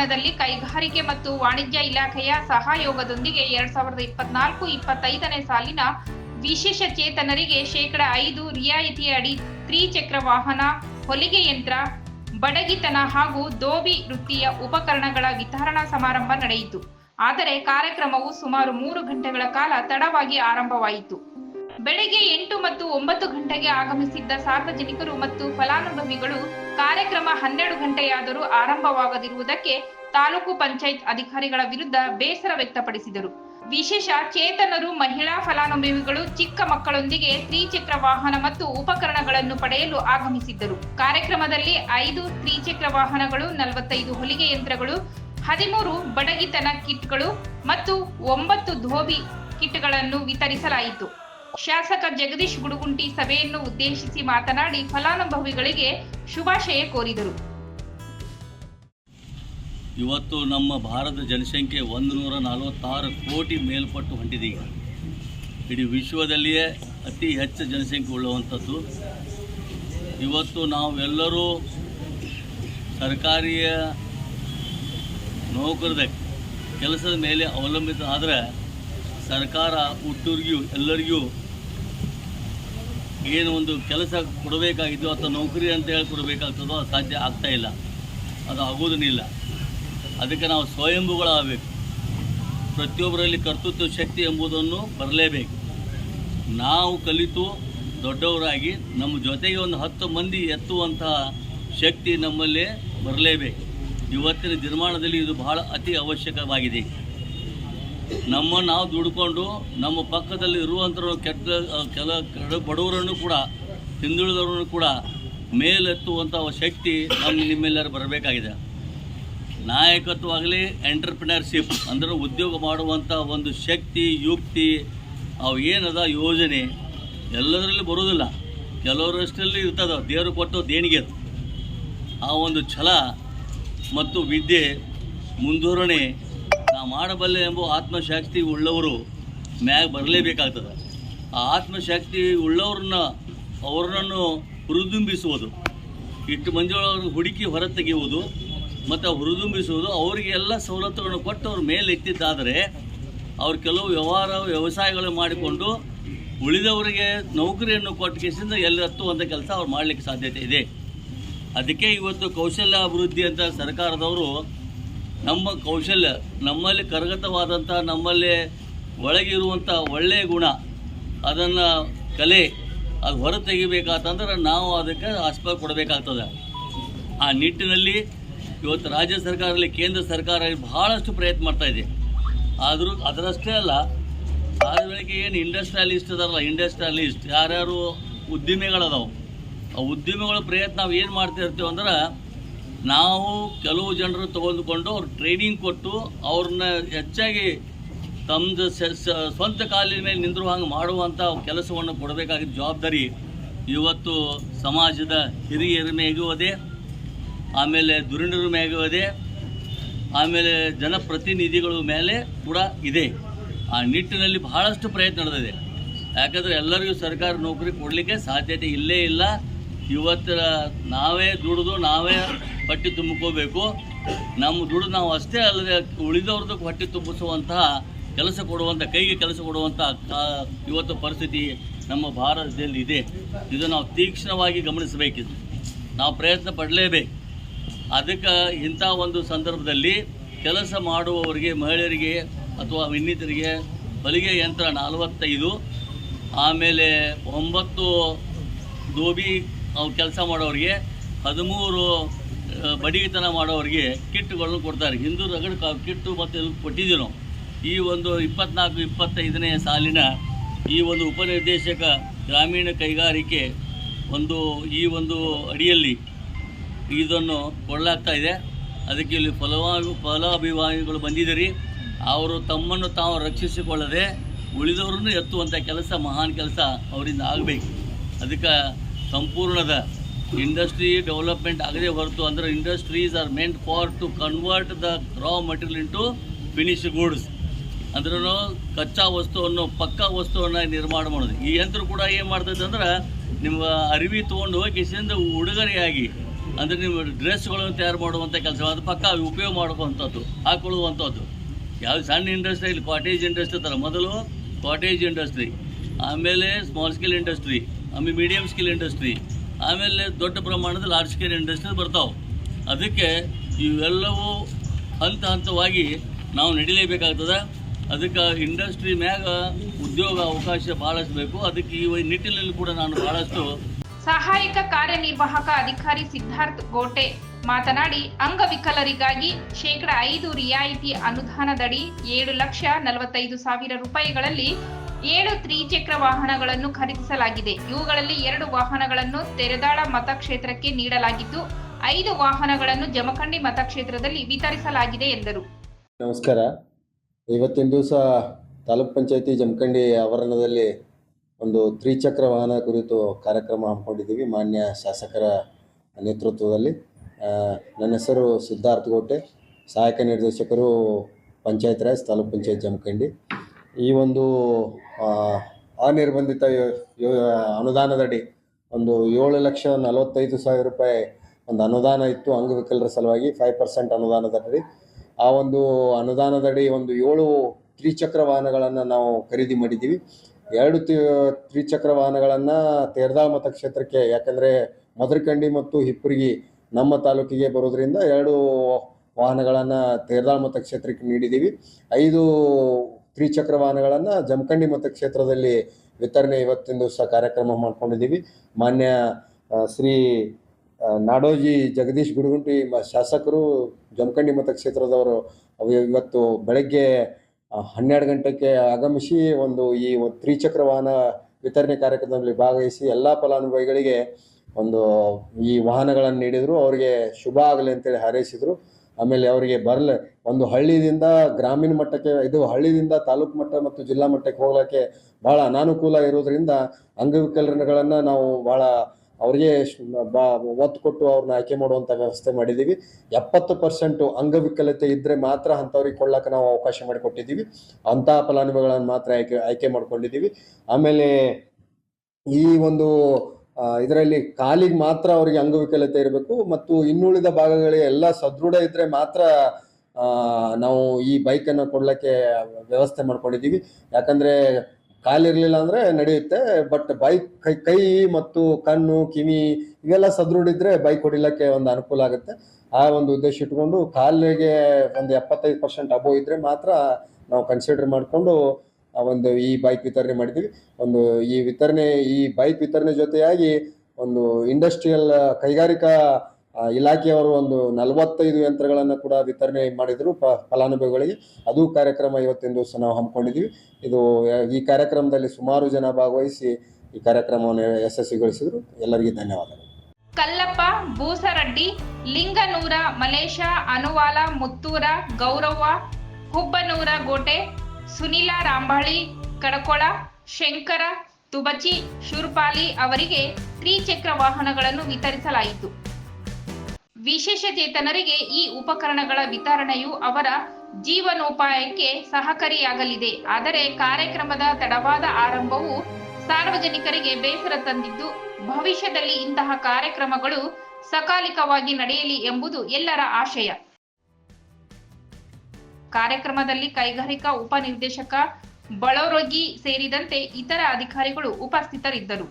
ಆವರಣದಲ್ಲಿ ಕೈಗಾರಿಕೆ ಮತ್ತು ವಾಣಿಜ್ಯ ಇಲಾಖೆಯ ಸಹಯೋಗದೊಂದಿಗೆ ಎರಡ್ ಸಾವಿರದ ಇಪ್ಪತ್ನಾಲ್ಕು ಇಪ್ಪತ್ತೈದನೇ ಸಾಲಿನ ವಿಶೇಷ ಚೇತನರಿಗೆ ಶೇಕಡ ಐದು ರಿಯಾಯಿತಿ ಅಡಿ ತ್ರಿಚಕ್ರ ವಾಹನ, ಹೊಲಿಗೆ ಯಂತ್ರ, ಬಡಗಿತನ ಹಾಗೂ ದೋಬಿ ವೃತ್ತಿಯ ಉಪಕರಣಗಳ ವಿತರಣಾ ಸಮಾರಂಭ ನಡೆಯಿತು. ಆದರೆ ಕಾರ್ಯಕ್ರಮವು ಸುಮಾರು ಮೂರು ಗಂಟೆಗಳ ಕಾಲ ತಡವಾಗಿ ಆರಂಭವಾಯಿತು. ಬೆಳಗ್ಗೆ ಎಂಟು ಮತ್ತು ಒಂಬತ್ತು ಗಂಟೆಗೆ ಆಗಮಿಸಿದ್ದ ಸಾರ್ವಜನಿಕರು ಮತ್ತು ಫಲಾನುಭವಿಗಳು ಕಾರ್ಯಕ್ರಮ ಹನ್ನೆರಡು ಗಂಟೆಯಾದರೂ ಆರಂಭವಾಗದಿರುವುದಕ್ಕೆ ತಾಲೂಕು ಪಂಚಾಯತ್ ಅಧಿಕಾರಿಗಳ ವಿರುದ್ಧ ಬೇಸರ ವ್ಯಕ್ತಪಡಿಸಿದರು. ವಿಶೇಷ ಚೇತನರು, ಮಹಿಳಾ ಫಲಾನುಭವಿಗಳು, ಚಿಕ್ಕ ಮಕ್ಕಳೊಂದಿಗೆ ತ್ರಿಚಕ್ರ ವಾಹನ ಮತ್ತು ಉಪಕರಣಗಳನ್ನು ಪಡೆಯಲು ಆಗಮಿಸಿದ್ದರು. ಕಾರ್ಯಕ್ರಮದಲ್ಲಿ ಐದು ತ್ರಿಚಕ್ರ ವಾಹನಗಳು, ನಲವತ್ತೈದು ಹೊಲಿಗೆ ಯಂತ್ರಗಳು, ಹದಿಮೂರು ಬಡಗಿತನ ಕಿಟ್ಗಳು ಮತ್ತು ಒಂಬತ್ತು ಧೋಬಿ ಕಿಟ್ಗಳನ್ನು ವಿತರಿಸಲಾಯಿತು. ಶಾಸಕ ಜಗದೀಶ್ ಗುಡುಗುಂಟಿ ಸಭೆಯನ್ನು ಉದ್ದೇಶಿಸಿ ಮಾತನಾಡಿ ಫಲಾನುಭವಿಗಳಿಗೆ ಶುಭಾಶಯ ಕೋರಿದರು. ಇವತ್ತು ನಮ್ಮ ಭಾರತ ಜನಸಂಖ್ಯೆ ಒಂದು ನೂರ ನಲವತ್ತಾರು ಕೋಟಿ ಮೇಲ್ಪಟ್ಟು ಹೊಂಟಿದೆ ಇಡೀ ವಿಶ್ವದಲ್ಲಿಯೇ ಅತಿ ಹೆಚ್ಚು ಜನಸಂಖ್ಯೆ ಉಳ್ಳುವಂಥದ್ದು. ಇವತ್ತು ನಾವೆಲ್ಲರೂ ಸರ್ಕಾರಿಯ ನೌಕರದ ಕೆಲಸದ ಮೇಲೆ ಅವಲಂಬಿತ ಆದರೆ ಸರ್ಕಾರ ಹುಟ್ಟೂರಿಗೂ ಎಲ್ಲರಿಗೂ ಏನು ಒಂದು ಕೆಲಸ ಕೊಡಬೇಕಾಗಿದ್ದು ಅಥವಾ ನೌಕರಿ ಅಂತ ಹೇಳಿ ಕೊಡಬೇಕಾಗ್ತದೋ ಅದು ಸಾಧ್ಯ ಆಗ್ತಾ ಇಲ್ಲ. ಅದು ಆಗೋದನ್ನಿಲ್ಲ ಅದಕ್ಕೆ ನಾವು ಸ್ವಯಂಭುಗಳಾಗಬೇಕು. ಪ್ರತಿಯೊಬ್ಬರಲ್ಲಿ ಕರ್ತೃತ್ವ ಶಕ್ತಿ ಎಂಬುದನ್ನು ಬರಲೇಬೇಕು. ನಾವು ಕಲಿತು ದೊಡ್ಡವರಾಗಿ ನಮ್ಮ ಜೊತೆಗೆ ಒಂದು ಹತ್ತು ಮಂದಿ ಎತ್ತುವಂತಹ ಶಕ್ತಿ ನಮ್ಮಲ್ಲೇ ಬರಲೇಬೇಕು. ಇವತ್ತಿನ ನಿರ್ಮಾಣದಲ್ಲಿ ಇದು ಬಹಳ ಅತಿ ಅವಶ್ಯಕವಾಗಿದೆ. ನಮ್ಮ ನಾವು ದುಡ್ಕೊಂಡು ನಮ್ಮ ಪಕ್ಕದಲ್ಲಿ ಇರುವಂಥವ್ರು ಕೆಟ್ಟ ಕೆಲ ಕೆಡ, ಬಡವರನ್ನು ಕೂಡ, ಹಿಂದುಳಿದವರನ್ನು ಕೂಡ ಮೇಲೆತ್ತುವಂಥ ಶಕ್ತಿ ನಮ್ಮ ನಿಮ್ಮೆಲ್ಲರೂ ಬರಬೇಕಾಗಿದೆ. ನಾಯಕತ್ವ ಆಗಲಿ ಎಂಟರ್ಪ್ರಿನರ್ಶಿಪ್ ಅಂದರೆ ಉದ್ಯೋಗ ಮಾಡುವಂಥ ಒಂದು ಶಕ್ತಿ, ಯುಕ್ತಿ, ಅವು ಏನದ ಯೋಜನೆ, ಎಲ್ಲದರಲ್ಲಿ ಬರೋದಿಲ್ಲ. ಕೆಲವರಷ್ಟರಲ್ಲಿ ಇರ್ತದೆ, ದೇವರು ಕೊಟ್ಟು ದೇಣಿಗೆ ಆ ಒಂದು ಛಲ ಮತ್ತು ವಿದ್ಯೆ ಮುಂದೂರಣೆ ನಾ ಮಾಡಬಲ್ಲೆ ಎಂಬ ಆತ್ಮಶಕ್ತಿ ಉಳ್ಳವರು ಮ್ಯಾಗ ಬರಲೇಬೇಕಾಗ್ತದೆ. ಆ ಆತ್ಮಶಕ್ತಿ ಉಳ್ಳವ್ರನ್ನ ಅವರನ್ನು ಹುರಿದುಂಬಿಸುವುದು ಇಷ್ಟು ಮಂದಿಯೊಳಗೆ ಹುಡುಕಿ ಹೊರ ತೆಗೆಯುವುದು ಮತ್ತು ಹುರಿದುಂಬಿಸುವುದು ಅವರಿಗೆ ಎಲ್ಲ ಸವಲತ್ತುಗಳನ್ನು ಕೊಟ್ಟು ಅವ್ರ ಮೇಲೆ ಎತ್ತಿದ್ದಾದರೆ ಅವ್ರು ಕೆಲವು ವ್ಯವಹಾರ, ವ್ಯವಸಾಯಗಳು ಮಾಡಿಕೊಂಡು ಉಳಿದವರಿಗೆ ನೌಕರಿಯನ್ನು ಕೊಟ್ಟು ಕೇಸಿಂದ ಎಲ್ಲಿ ಹತ್ತುವಂಥ ಕೆಲಸ ಅವ್ರು ಮಾಡಲಿಕ್ಕೆ ಸಾಧ್ಯತೆ ಇದೆ. ಅದಕ್ಕೆ ಇವತ್ತು ಕೌಶಲ್ಯ ಅಭಿವೃದ್ಧಿ ಅಂತ ಸರ್ಕಾರದವರು ನಮ್ಮ ಕೌಶಲ್ಯ, ನಮ್ಮಲ್ಲಿ ಕರಗತವಾದಂಥ ನಮ್ಮಲ್ಲಿ ಒಳಗಿರುವಂಥ ಒಳ್ಳೆಯ ಗುಣ, ಅದನ್ನು ಕಲೆ, ಅದು ಹೊರ ತೆಗಿಬೇಕಾತಂದ್ರೆ ನಾವು ಅದಕ್ಕೆ ಆಸ್ಪದ ಕೊಡಬೇಕಾಗ್ತದೆ. ಆ ನಿಟ್ಟಿನಲ್ಲಿ ಇವತ್ತು ರಾಜ್ಯ ಸರ್ಕಾರದಲ್ಲಿ ಕೇಂದ್ರ ಸರ್ಕಾರ ಬಹಳಷ್ಟು ಪ್ರಯತ್ನ ಮಾಡ್ತಾ ಇದೆ. ಆದರೂ ಅದರಷ್ಟೇ ಅಲ್ಲ ಬೆಳಗ್ಗೆ ಏನು ಇಂಡಸ್ಟ್ರಿಯಲಿಸ್ಟ್ ಅದಾರಲ್ಲ, ಇಂಡಸ್ಟ್ರಿಯಲಿಸ್ಟ್ ಯಾರ್ಯಾರು ಉದ್ದಿಮೆಗಳದಾವು, ಆ ಉದ್ದಿಮೆಗಳ ಪ್ರಯತ್ನ ನಾವು ಏನು ಮಾಡ್ತಾ ಇರ್ತೀವಿ ಅಂದ್ರೆ ನಾವು ಕೆಲವು ಜನರು ತಗೊಂಡುಕೊಂಡು ಅವ್ರು ಟ್ರೈನಿಂಗ್ ಕೊಟ್ಟು ಅವ್ರನ್ನ ಹೆಚ್ಚಾಗಿ ತಮ್ಮದು ಸ್ವಂತ ಕಾಲಿನ ಮೇಲೆ ನಿಂದ್ರು ಹಂಗೆ ಮಾಡುವಂಥ ಕೆಲಸವನ್ನು ಕೊಡಬೇಕಾಗಿದ್ದ ಜವಾಬ್ದಾರಿ ಇವತ್ತು ಸಮಾಜದ ಹಿರಿಯರ ಮೇಗೂ ಆಮೇಲೆ ದುರಿಣರ ಮೇಗೂ ಆಮೇಲೆ ಜನಪ್ರತಿನಿಧಿಗಳ ಮೇಲೆ ಕೂಡ ಇದೆ. ಆ ನಿಟ್ಟಿನಲ್ಲಿ ಬಹಳಷ್ಟು ಪ್ರಯತ್ನ ನಡೆದಿದೆ. ಯಾಕಂದರೆ ಎಲ್ಲರಿಗೂ ಸರ್ಕಾರ ನೌಕರಿ ಕೊಡಲಿಕ್ಕೆ ಸಾಧ್ಯತೆ ಇಲ್ಲೇ ಇಲ್ಲ. ಇವತ್ತು ನಾವೇ ದುಡಿದು ನಾವೇ ಹೊಟ್ಟೆ ತುಂಬಿಕೋಬೇಕು. ನಮ್ಮ ದುಡ್ಡು ನಾವು ಅಷ್ಟೇ ಅಲ್ಲದೆ ಉಳಿದವ್ರದ್ದು ಹೊಟ್ಟೆ ತುಂಬಿಸುವಂತಹ ಕೆಲಸ ಕೊಡುವಂಥ ಕೈಗೆ ಕೆಲಸ ಕೊಡುವಂಥ ಇವತ್ತು ಪರಿಸ್ಥಿತಿ ನಮ್ಮ ಭಾರತದಲ್ಲಿ ಇದೆ ಇದು ನಾವು ತೀಕ್ಷ್ಣವಾಗಿ ಗಮನಿಸಬೇಕಿದೆ. ನಾವು ಪ್ರಯತ್ನ ಪಡಲೇಬೇಕು. ಅದಕ್ಕೆ ಇಂಥ ಒಂದು ಸಂದರ್ಭದಲ್ಲಿ ಕೆಲಸ ಮಾಡುವವರಿಗೆ, ಮಹಿಳೆಯರಿಗೆ ಅಥವಾ ಇನ್ನಿತರಿಗೆ ಹೊಲಿಗೆ ಯಂತ್ರ ನಲವತ್ತೈದು, ಆಮೇಲೆ ಒಂಬತ್ತು ದೋಬಿ ಅವು ಕೆಲಸ ಮಾಡೋರಿಗೆ ಹದಿಮೂರು ಬಡಿಗೆತನ ಮಾಡೋರಿಗೆ ಕಿಟ್ಗಳನ್ನು ಕೊಡ್ತಾರೆ. ಹಿಂದೂ ರಗಡ್ ಕಿಟ್ಟು ಮತ್ತು ಕೊಟ್ಟಿದ್ದೀವಿ ನಾವು ಈ ಒಂದು ಇಪ್ಪತ್ನಾಲ್ಕು, ಇಪ್ಪತ್ತೈದನೇ ಸಾಲಿನ ಈ ಒಂದು ಉಪನಿರ್ದೇಶಕ ಗ್ರಾಮೀಣ ಕೈಗಾರಿಕೆ ಒಂದು, ಈ ಒಂದು ಅಡಿಯಲ್ಲಿ ಇದನ್ನು ಕೊಡಲಾಗ್ತಾ ಇದೆ. ಅದಕ್ಕೆ ಇಲ್ಲಿ ಫಲವಾಗಿ, ಫಲಾಭಿಮಾನಿಗಳು ಬಂದಿದ್ದೀರಿ ಅವರು ತಮ್ಮನ್ನು ತಾವು ರಕ್ಷಿಸಿಕೊಳ್ಳದೆ ಉಳಿದವರನ್ನು ಎತ್ತುವಂಥ ಕೆಲಸ, ಮಹಾನ್ ಕೆಲಸ ಅವರಿಂದ ಆಗಬೇಕು. ಅದಕ್ಕೆ ಸಂಪೂರ್ಣದ ಇಂಡಸ್ಟ್ರಿ ಡೆವಲಪ್ಮೆಂಟ್ ಆಗದೆ ಹೊರತು ಅಂದರೆ industries are meant for to convert the raw material into finish goods. ಅಂದ್ರೂ ಕಚ್ಚಾ ವಸ್ತುವನ್ನು ಪಕ್ಕಾ ವಸ್ತುವನ್ನು ನಿರ್ಮಾಣ ಮಾಡೋದು. ಈ ಯಂತ್ರ ಕೂಡ ಏನು ಮಾಡ್ತೈತೆ ಅಂದ್ರೆ ನಿಮ್ಮ ಅರಿವಿ ತೊಗೊಂಡು ಹೋಗಿ ಉಡುಗೊರೆಯಾಗಿ, ಅಂದರೆ ನಿಮ್ಮ ಡ್ರೆಸ್ಗಳನ್ನು ತಯಾರು ಮಾಡುವಂಥ ಕೆಲಸ, ಅದು ಪಕ್ಕ ಉಪಯೋಗ ಮಾಡುವಂಥದ್ದು ಹಾಕೊಳ್ಳುವಂಥದ್ದು ಯಾವುದು ಸಣ್ಣ ಇಂಡಸ್ಟ್ರಿ, ಇಲ್ಲಿ ಕಾಟೇಜ್ ಇಂಡಸ್ಟ್ರಿ ಥರ ಮೊದಲು ಕಾಟೇಜ್ ಇಂಡಸ್ಟ್ರಿ ಆಮೇಲೆ ಸ್ಮಾಲ್ ಸ್ಕೇಲ್ ಇಂಡಸ್ಟ್ರಿ ಆಮೇಲೆ ಮೀಡಿಯಮ್ ಸ್ಕೇಲ್ ಇಂಡಸ್ಟ್ರಿ ಆಮೇಲೆ ದೊಡ್ಡ ಪ್ರಮಾಣದ ಲಾರ್ಜ್ ಸ್ಕೇಲ್ ಇಂಡಸ್ಟ್ರಿ ಬರ್ತಾವೆ. ಅದಕ್ಕೆ ಇವೆಲ್ಲವೂ ಹಂತ ಹಂತವಾಗಿ ನಾವು ನಡೀಲೇಬೇಕಾಗ್ತದೆ. ಅದಕ್ಕೆ ಇಂಡಸ್ಟ್ರಿ ಮ್ಯಾಗ ಉದ್ಯೋಗ ಅವಕಾಶ ಭಾಳಷ್ಟು ಬೇಕು. ಅದಕ್ಕೆ ಈ ನಿಟ್ಟಿನಲ್ಲಿ ಕೂಡ ನಾನು ಭಾಳಷ್ಟು ಸಹಾಯಕ ಕಾರ್ಯನಿರ್ವಾಹಕ ಅಧಿಕಾರಿ ಸಿದ್ಧಾರ್ಥ್ ಗೋಟೆ ಮಾತನಾಡಿ, ಅಂಗವಿಕಲರಿಗಾಗಿ ಶೇಕಡ ಐದು ರಿಯಾಯಿತಿ ಅನುದಾನದಡಿ ಏಳು ಲಕ್ಷ ನಲವತ್ತೈದು ಸಾವಿರ ರೂಪಾಯಿಗಳಲ್ಲಿ ಏಳು ತ್ರಿಚಕ್ರ ವಾಹನಗಳನ್ನು ಖರೀದಿಸಲಾಗಿದೆ. ಇವುಗಳಲ್ಲಿ ಎರಡು ವಾಹನಗಳನ್ನು ತೆರೆದಾಳ ಮತಕ್ಷೇತ್ರಕ್ಕೆ ನೀಡಲಾಗಿದ್ದು, ಐದು ವಾಹನಗಳನ್ನು ಜಮಖಂಡಿ ಮತಕ್ಷೇತ್ರದಲ್ಲಿ ವಿತರಿಸಲಾಗಿದೆ ಎಂದರು. ನಮಸ್ಕಾರ. ಇವತ್ತಿನ ದಿವಸ ತಾಲೂಕ್ ಪಂಚಾಯತಿ ಜಮಖಂಡಿ ಆವರಣದಲ್ಲಿ ಒಂದು ತ್ರಿಚಕ್ರ ವಾಹನ ಕುರಿತು ಕಾರ್ಯಕ್ರಮ ಹಮ್ಮಿಕೊಂಡಿದ್ದೀವಿ ಮಾನ್ಯ ಶಾಸಕರ ನೇತೃತ್ವದಲ್ಲಿ. ನನ್ನ ಹೆಸರು ಸಿದ್ಧಾರ್ಥ ಗೋಟೆ ಸಹಾಯಕ ನಿರ್ದೇಶಕರು ಪಂಚಾಯತ್ ರಾಜ್ ತಾಲೂಕ್ ಪಂಚಾಯತ್ ಜಮಖಂಡಿ. ಈ ಒಂದು ಅನಿರ್ಬಂಧಿತ ಅನುದಾನದಡಿ ಒಂದು ಏಳು ಲಕ್ಷ ನಲವತ್ತೈದು ಸಾವಿರ ರೂಪಾಯಿ ಒಂದು ಅನುದಾನ ಇತ್ತು ಅಂಗವಿಕಲರ ಸಲುವಾಗಿ ಫೈವ್ ಪರ್ಸೆಂಟ್ ಅನುದಾನದಡಿ. ಆ ಒಂದು ಅನುದಾನದಡಿ ಒಂದು ಏಳು ತ್ರಿಚಕ್ರ ವಾಹನಗಳನ್ನು ನಾವು ಖರೀದಿ ಮಾಡಿದ್ದೀವಿ. ಎರಡು ತ್ರಿಚಕ್ರ ವಾಹನಗಳನ್ನು ತೇರ್ದಾಳ ಮತಕ್ಷೇತ್ರಕ್ಕೆ ಯಾಕಂದರೆ ಮದರಕಂಡಿ ಮತ್ತು ಹಿಪ್ಪುರ್ಗಿ ನಮ್ಮ ತಾಲೂಕಿಗೆ ಬರೋದರಿಂದ ಎರಡು ವಾಹನಗಳನ್ನು ತೇರ್ದಾಳ ಮತಕ್ಷೇತ್ರಕ್ಕೆ ನೀಡಿದ್ದೀವಿ. ಐದು ತ್ರಿಚಕ್ರ ವಾಹನಗಳನ್ನು ಜಮಖಂಡಿ ಮತಕ್ಷೇತ್ರದಲ್ಲಿ ವಿತರಣೆ ಇವತ್ತಿನ ದಿವಸ ಕಾರ್ಯಕ್ರಮ ಮಾಡ್ಕೊಂಡಿದ್ದೀವಿ. ಮಾನ್ಯ ಶ್ರೀ ನಾಡೋಜಿ ಜಗದೀಶ್ ಗುಡುಗುಂಟಿ ಶಾಸಕರು ಜಮಖಂಡಿ ಮತಕ್ಷೇತ್ರದವರು ಇವತ್ತು ಬೆಳಗ್ಗೆ ಹನ್ನೆರಡು ಗಂಟೆಗೆ ಆಗಮಿಸಿ ಒಂದು ಈ ತ್ರಿಚಕ್ರ ವಾಹನ ವಿತರಣೆ ಕಾರ್ಯಕ್ರಮದಲ್ಲಿ ಭಾಗವಹಿಸಿ ಎಲ್ಲ ಫಲಾನುಭವಿಗಳಿಗೆ ಒಂದು ಈ ವಾಹನಗಳನ್ನು ನೀಡಿದರು. ಅವರಿಗೆ ಶುಭ ಆಗಲಿ ಅಂತೇಳಿ ಹಾರೈಸಿದರು. ಆಮೇಲೆ ಅವರಿಗೆ ಬರಲ, ಒಂದು ಹಳ್ಳಿಯಿಂದ ಗ್ರಾಮೀಣ ಮಟ್ಟಕ್ಕೆ, ಇದು ಹಳ್ಳಿಯಿಂದ ತಾಲೂಕು ಮಟ್ಟ ಮತ್ತು ಜಿಲ್ಲಾ ಮಟ್ಟಕ್ಕೆ ಹೋಗ್ಲಿಕ್ಕೆ ಭಾಳ ಅನಾನುಕೂಲ ಇರೋದ್ರಿಂದ ಅಂಗವಿಕಲನಗಳನ್ನು ನಾವು ಭಾಳ ಅವರಿಗೆ ಒತ್ತು ಕೊಟ್ಟು ಅವ್ರನ್ನ ಆಯ್ಕೆ ಮಾಡುವಂಥ ವ್ಯವಸ್ಥೆ ಮಾಡಿದ್ದೀವಿ ಎಪ್ಪತ್ತು ಪರ್ಸೆಂಟು ಅಂಗವಿಕಲತೆ ಇದ್ದರೆ ಮಾತ್ರ ಅಂಥವ್ರಿಗೆ ಕೊಳ್ಳಕ್ಕೆ ನಾವು ಅವಕಾಶ ಮಾಡಿಕೊಟ್ಟಿದ್ದೀವಿ ಅಂಥ ಫಲಾನುಭವಿಗಳನ್ನು ಮಾತ್ರ ಆಯ್ಕೆ ಆಯ್ಕೆ ಮಾಡ್ಕೊಂಡಿದ್ದೀವಿ ಆಮೇಲೆ ಈ ಒಂದು ಇದರಲ್ಲಿ ಕಾಲಿಗೆ ಮಾತ್ರ ಅವರಿಗೆ ಅಂಗವಿಕಲತೆ ಇರಬೇಕು ಮತ್ತು ಇನ್ನುಳಿದ ಭಾಗಗಳಿಗೆ ಎಲ್ಲ ಸದೃಢ ಇದ್ದರೆ ಮಾತ್ರ ನಾವು ಈ ಬೈಕನ್ನು ಕೊಡ್ಲಿಕ್ಕೆ ವ್ಯವಸ್ಥೆ ಮಾಡ್ಕೊಂಡಿದ್ದೀವಿ. ಯಾಕಂದರೆ ಕಾಲಿರಲಿಲ್ಲ ಅಂದರೆ ನಡೆಯುತ್ತೆ ಬಟ್ ಬೈಕ್ ಕೈ ಕೈ ಮತ್ತು ಕಣ್ಣು, ಕಿವಿ ಇವೆಲ್ಲ ಸದೃಢ ಇದ್ದರೆ ಬೈಕ್ ಹೊಡಿಲಿಕ್ಕೆ ಒಂದು ಅನುಕೂಲ ಆಗುತ್ತೆ. ಆ ಒಂದು ಉದ್ದೇಶ ಇಟ್ಕೊಂಡು ಕಾಲಿಗೆ ಒಂದು ಎಪ್ಪತ್ತೈದು ಪರ್ಸೆಂಟ್ ಅಬೋ ಇದ್ದರೆ ಮಾತ್ರ ನಾವು ಕನ್ಸಿಡರ್ ಮಾಡಿಕೊಂಡು ಒಂದು ಈ ಬೈಕ್ ವಿತರಣೆ ಮಾಡಿದ್ವಿ. ಒಂದು ಈ ವಿತರಣೆ, ಈ ಬೈಕ್ ವಿತರಣೆ ಜೊತೆಯಾಗಿ ಒಂದು ಇಂಡಸ್ಟ್ರಿಯಲ್ ಕೈಗಾರಿಕಾ ಇಲಾಖೆಯವರು ಒಂದು ನಲವತ್ತೈದು ಯಂತ್ರಗಳನ್ನು ಕೂಡ ವಿತರಣೆ ಮಾಡಿದರು ಪ, ಫಲಾನುಭವಿಗಳಿಗೆ. ಅದು ಕಾರ್ಯಕ್ರಮ ಇವತ್ತಿನ ದಿವಸ ನಾವು ಹಮ್ಮಿಕೊಂಡಿದ್ದೀವಿ. ಇದು ಈ ಕಾರ್ಯಕ್ರಮದಲ್ಲಿ ಸುಮಾರು ಜನ ಭಾಗವಹಿಸಿ ಈ ಕಾರ್ಯಕ್ರಮವನ್ನು ಯಶಸ್ವಿಗೊಳಿಸಿದರು. ಎಲ್ಲರಿಗೂ ಧನ್ಯವಾದಗಳು. ಕಲ್ಲಪ್ಪ, ಬೂಸರಡ್ಡಿ, ಲಿಂಗನೂರ, ಮಲೇಶ, ಅನುವಾಲ, ಮುತ್ತೂರ, ಗೌರವ್ವ ಹುಬ್ಬನೂರ ಗೋಟೆ ಸುನೀಲ ರಾಂಬಾಳಿ, ಕಡಕೊಳ, ಶಂಕರ, ತುಬಚಿ, ಶೂರ್ಪಾಲಿ ಅವರಿಗೆ ತ್ರಿಚಕ್ರ ವಾಹನಗಳನ್ನು ವಿತರಿಸಲಾಯಿತು. ವಿಶೇಷ ಚೇತನರಿಗೆ ಈ ಉಪಕರಣಗಳ ವಿತರಣೆಯು ಅವರ ಜೀವನೋಪಾಯಕ್ಕೆ ಸಹಕಾರಿಯಾಗಲಿದೆ. ಆದರೆ ಕಾರ್ಯಕ್ರಮದ ತಡವಾದ ಆರಂಭವು ಸಾರ್ವಜನಿಕರಿಗೆ ಬೇಸರ ತಂದಿದ್ದು, ಭವಿಷ್ಯದಲ್ಲಿ ಇಂತಹ ಕಾರ್ಯಕ್ರಮಗಳು ಸಕಾಲಿಕವಾಗಿ ನಡೆಯಲಿ ಎಂಬುದು ಎಲ್ಲರ ಆಶಯ. ಕಾರ್ಯಕ್ರಮದಲ್ಲಿ ಕೈಗಾರಿಕಾ ಉಪನಿರ್ದೇಶಕ ಬಳೋರಗಿ ಸೇರಿದಂತೆ ಇತರ ಅಧಿಕಾರಿಗಳು ಉಪಸ್ಥಿತರಿದ್ದರು.